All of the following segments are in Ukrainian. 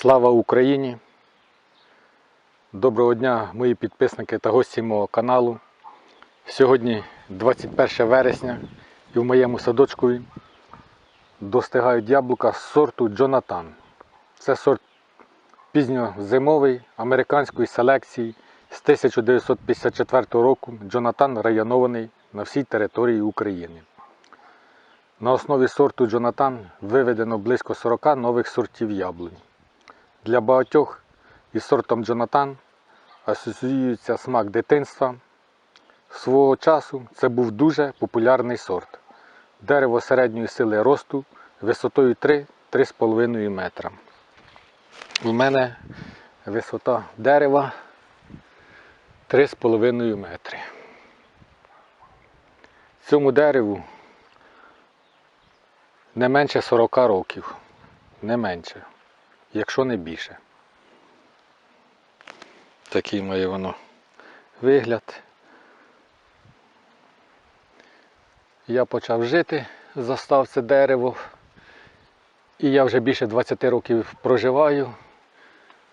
Слава Україні! Доброго дня, мої підписники та гості мого каналу. Сьогодні 21 вересня і в моєму садочку достигають яблука сорту Джонатан. Це сорт пізньозимовий американської селекції з 1954 року. Джонатан районований на всій території України. На основі сорту Джонатан виведено близько 40 нових сортів яблунь. Для багатьох із сортом Джонатан асоціюється смак дитинства. Свого часу це був дуже популярний сорт. Дерево середньої сили росту висотою 3-3,5 метра. У мене висота дерева 3,5 метри. Цьому дереву не менше 40 років. Не менше якщо не більше. Такий має воно вигляд. Я почав жити, застав це дерево. І я вже більше 20 років проживаю.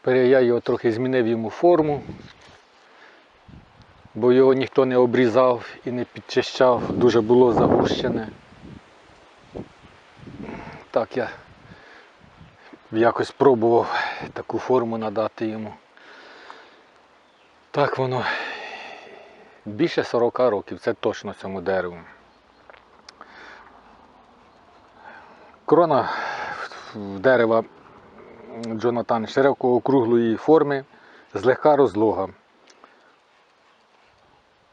Я його трохи змінив йому форму, бо його ніхто не обрізав і не підчищав, дуже було загущене. Так я якось пробував таку форму надати йому. Так воно більше 40 років, це точно цьому дереву. Крона дерева Джонатан широко округлої форми, злегка розлога,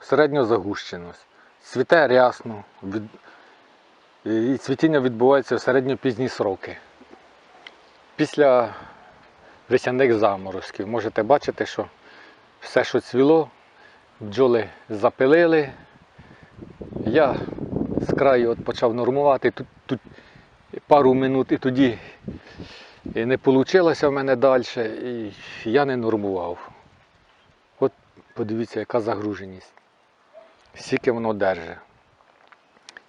середньозагущеність. Цвіте рясно, від... і цвітіння відбувається в середньопізні сроки після весняних заморозків. Можете бачити, що все, що цвіло, бджоли запилили. Я з краю от почав нормувати тут, тут пару минут і тоді не вийшло в мене далі, і я не нормував. От подивіться, яка загруженість. Скільки воно держить.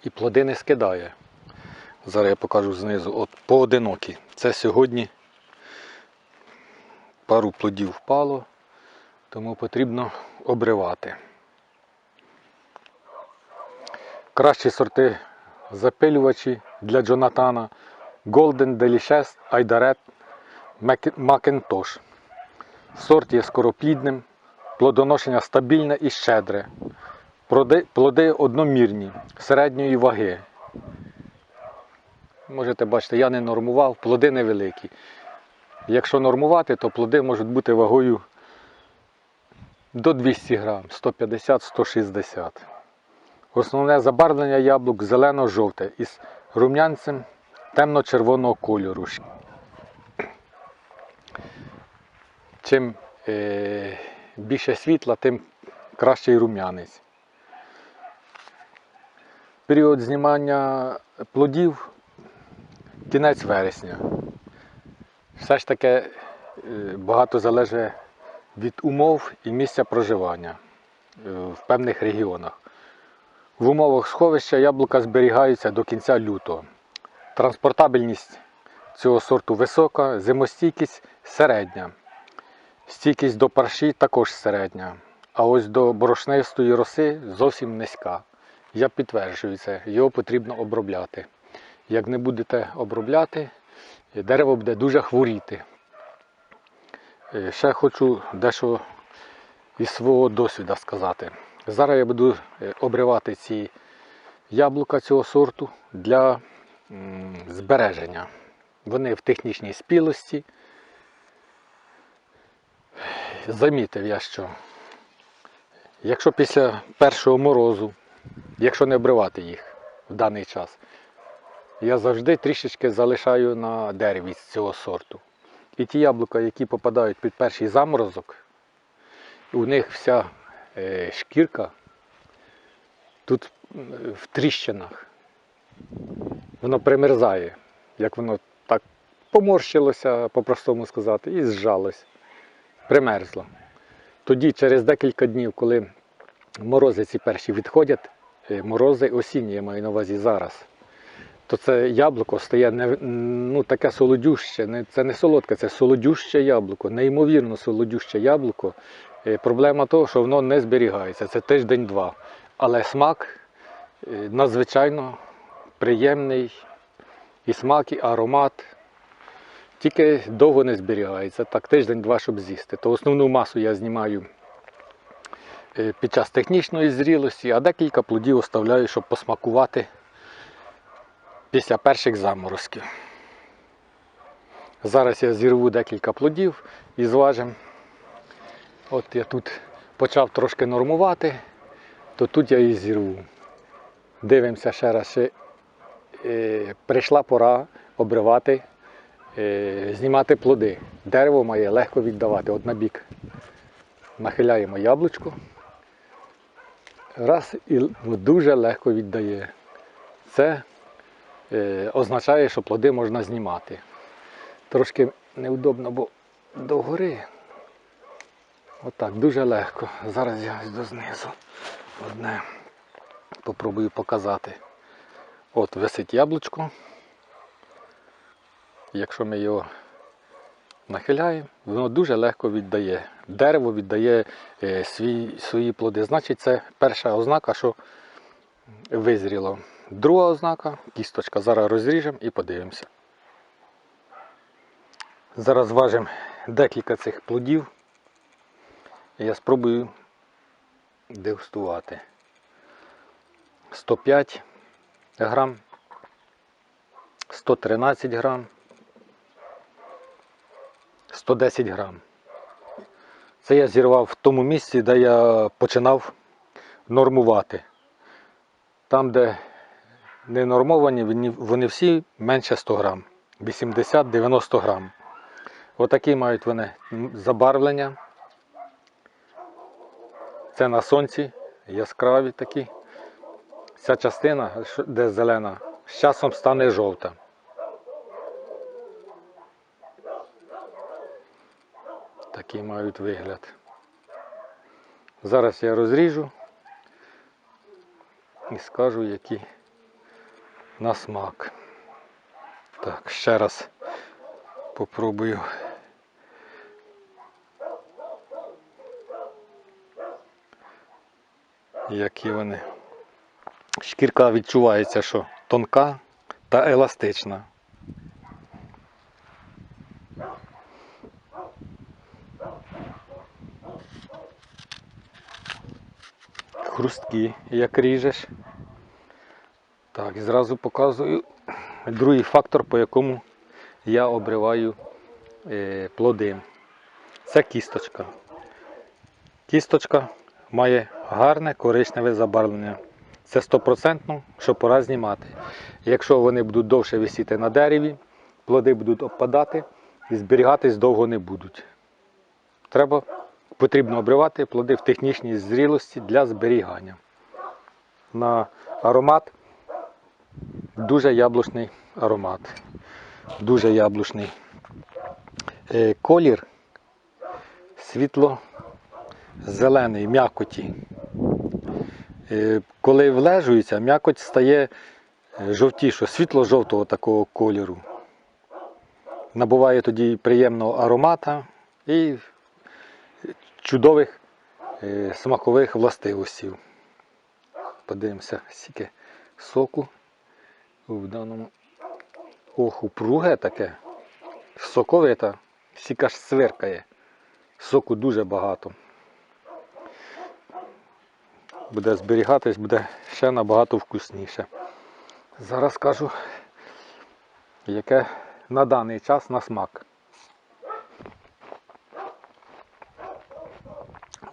І плоди не скидає. Зараз я покажу знизу. От поодинокі. Це сьогодні пару плодів впало, тому потрібно обривати. Кращі сорти запилювачі для Джонатана Golden Delicious Айдарет Macintosh. Сорт є скороплідним, плодоношення стабільне і щедре. Плоди одномірні, середньої ваги. Можете бачити, я не нормував, плоди невеликі. Якщо нормувати, то плоди можуть бути вагою до 200 грам, 150-160. Основне забарвлення яблук зелено-жовте із рум'янцем темно-червоного кольору. Чим е, більше світла, тим кращий рум'янець. Період знімання плодів кінець вересня. Все ж таки е, багато залежить від умов і місця проживання е, в певних регіонах. В умовах сховища яблука зберігаються до кінця лютого. Транспортабельність цього сорту висока, зимостійкість середня. Стійкість до парші також середня. А ось до борошнистої роси зовсім низька. Я підтверджую це, його потрібно обробляти. Як не будете обробляти, дерево буде дуже хворіти. Е, Ще хочу дещо із свого досвіду сказати. Зараз я буду е, обривати ці яблука цього сорту для збереження. Вони в технічній спілості. Замітив я, що якщо після першого морозу, якщо не обривати їх в даний час, я завжди трішечки залишаю на дереві з цього сорту. І ті яблука, які попадають під перший заморозок, у них вся е, шкірка тут в тріщинах. Воно примерзає, як воно так поморщилося, по-простому сказати, і зжалось, примерзло. Тоді, через декілька днів, коли морози ці перші відходять, е, морози осінні, я маю на увазі зараз, то це яблуко стає не, ну, таке солодюще. Не, це не солодке, це солодюще яблуко, неймовірно солодюще яблуко. Е, Проблема того, що воно не зберігається. Це тиждень-два. Але смак е, надзвичайно приємний. І смак, і аромат. Тільки довго не зберігається. Так тиждень-два, щоб з'їсти. То основну масу я знімаю е, під час технічної зрілості, а декілька плодів оставляю, щоб посмакувати після перших заморозків. Зараз я зірву декілька плодів і зважимо. От я тут почав трошки нормувати, то тут я і зірву. Дивимося ще раз. Ще, е, прийшла пора обривати, е, знімати плоди. Дерево має легко віддавати. От на бік нахиляємо яблучко. Раз і дуже легко віддає. Це означає, що плоди можна знімати. Трошки неудобно, бо догори. Отак, дуже легко. Зараз я ось до знизу одне попробую показати. От висить яблучко. Якщо ми його нахиляємо, воно дуже легко віддає. Дерево віддає е, свій, свої плоди. Значить, це перша ознака, що визріло. Друга ознака кісточка. Зараз розріжемо і подивимося. Зараз важимо декілька цих плодів. І я спробую дегустувати. 105 грам, 113 грам, 110 грам. Це я зірвав в тому місці, де я починав нормувати. Там, де не нормовані, вони- всі менше 100 грам. 80-90 грам. Отакі мають вони забарвлення. Це на сонці, яскраві такі. Ця частина, де зелена, з часом стане жовта. Такий мають вигляд. Зараз я розріжу і скажу, які на смак. Так, ще раз попробую. Які вони. Шкірка відчувається, що тонка та еластична. Хрусткі, як ріжеш. Так, зразу показую другий фактор, по якому я обриваю е, плоди. Це кісточка. Кісточка має гарне коричневе забарвлення. Це 100%, що пора знімати. Якщо вони будуть довше висіти на дереві, плоди будуть опадати і зберігатись довго не будуть. Треба, потрібно обривати плоди в технічній зрілості для зберігання. На аромат дуже яблучний аромат. Дуже яблучний. Е, Колір світло зелений, м'якоті. Е, Коли влежується, м'якоть стає е, жовтішо, світло-жовтого такого кольору. Набуває тоді приємного аромата і чудових смакових властивостей. Подивимося, скільки соку в даному. Ох, упруге таке. Соковита, стільки аж свиркає. Соку дуже багато буде зберігатись, буде ще набагато вкусніше. Зараз кажу, яке на даний час на смак.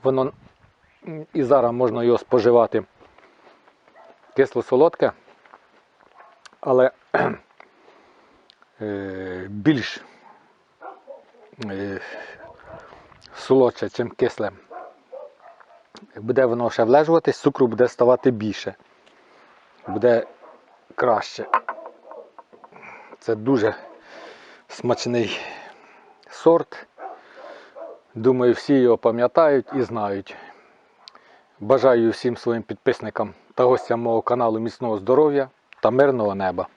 Воно і зараз можна його споживати кисло-солодке, але е, більш е, солодше, ніж кисле. Буде воно ще влежуватись, цукру буде ставати більше. Буде краще. Це дуже смачний сорт. Думаю, всі його пам'ятають і знають. Бажаю всім своїм підписникам та гостям мого каналу міцного здоров'я та мирного неба.